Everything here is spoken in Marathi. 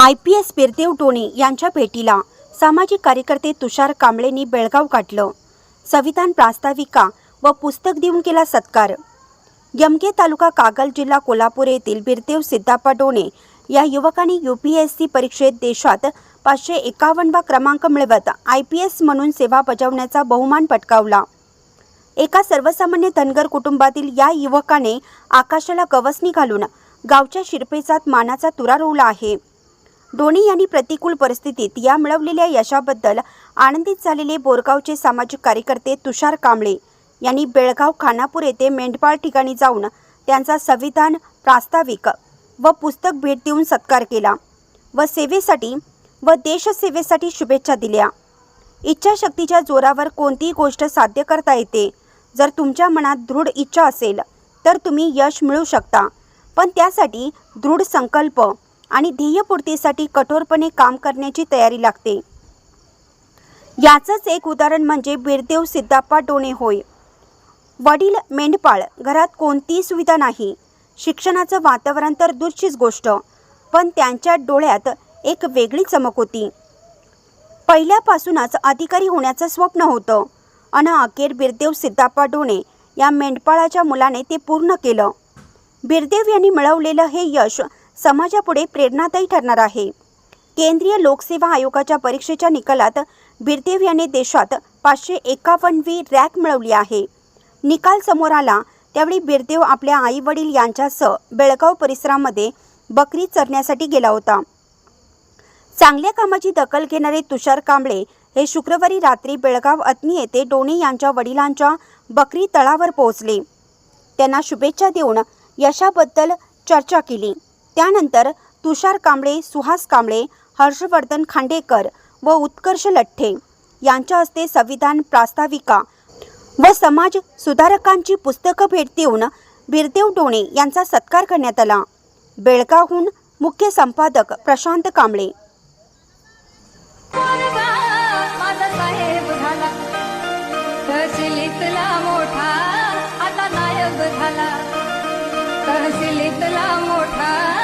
I P S Birdev Done यांच्या भेटीला सामाजिक कार्यकर्ते तुषार कांबळेंनी बेळगाव गाठलं. संविधान प्रास्ताविका व पुस्तक देऊन केला सत्कार. यमगे तालुका कागल जिल्हा कोल्हापूर येथील बिरदेव सिद्धाप्पा डोणे या युवकांनी यू पी एस सी परीक्षेत देशात पाचशे एकावन्नवा क्रमांक मिळवत आय पी एस म्हणून सेवा बजावण्याचा बहुमान पटकावला. एका सर्वसामान्य धनगर कुटुंबातील या युवकाने आकाशाला गवसणी घालून गावच्या शिरपेचात मानाचा तुरा रोवला आहे. डोणी यांनी प्रतिकूल परिस्थितीत या मिळवलेल्या यशाबद्दल आनंदित झालेले बोरगावचे सामाजिक कार्यकर्ते तुषार कांबळे यांनी बेळगाव खानापूर येथे मेंढपाळ ठिकाणी जाऊन त्यांचा संविधान प्रास्ताविक व पुस्तक भेट देऊन सत्कार केला व सेवेसाठी व देशसेवेसाठी शुभेच्छा दिल्या. इच्छाशक्तीच्या जोरावर कोणतीही गोष्ट साध्य करता येते. जर तुमच्या मनात दृढ इच्छा असेल तर तुम्ही यश मिळवू शकता. पण त्यासाठी दृढ संकल्प आणि ध्येयपूर्तीसाठी कठोरपणे काम करण्याची तयारी लागते. याचंच एक उदाहरण म्हणजे बिरदेव सिद्धाप्पा डोणे होय. वडील मेंढपाळ घरात कोणतीही सुविधा नाही. शिक्षणाचं वातावरण तर दूरचीच गोष्ट पण त्यांच्या डोळ्यात एक वेगळी चमक होती. पहिल्यापासूनच अधिकारी होण्याचं स्वप्न होतं. अन अखेर बिरदेव सिद्धाप्पा डोणे या मेंढपाळाच्या मुलाने ते पूर्ण केलं. बिरदेव यांनी मिळवलेलं हे यश समाजापुढे प्रेरणादायी ठरणार आहे. केंद्रीय लोकसेवा आयोगाच्या परीक्षेच्या निकालात बिरदेव यांनी देशात पाचशे एकावन्नवी रॅक मिळवली आहे. निकाल समोर आला त्यावेळी बिरदेव आपल्या आई वडील यांच्यासह बेळगाव परिसरामध्ये बकरी चरण्यासाठी गेला होता. चांगल्या कामाची दखल घेणारे तुषार कांबळे हे शुक्रवारी रात्री बेळगाव अत्नी येथे डोणे यांच्या वडिलांच्या बकरी तळावर पोहोचले. त्यांना शुभेच्छा देऊन यशाबद्दल चर्चा केली. त्यानंतर तुषार कांबळे सुहास कांबळे हर्षवर्धन खांडेकर व उत्कर्ष लठ्ठे यांच्या हस्ते संविधान प्रास्ताविका व समाज सुधारकांची पुस्तकं भेट देऊन बिरदेव डोणे यांचा सत्कार करण्यात आला. बेळगावहून मुख्य संपादक प्रशांत कांबळे. झाला. तहसिलीतला मोठा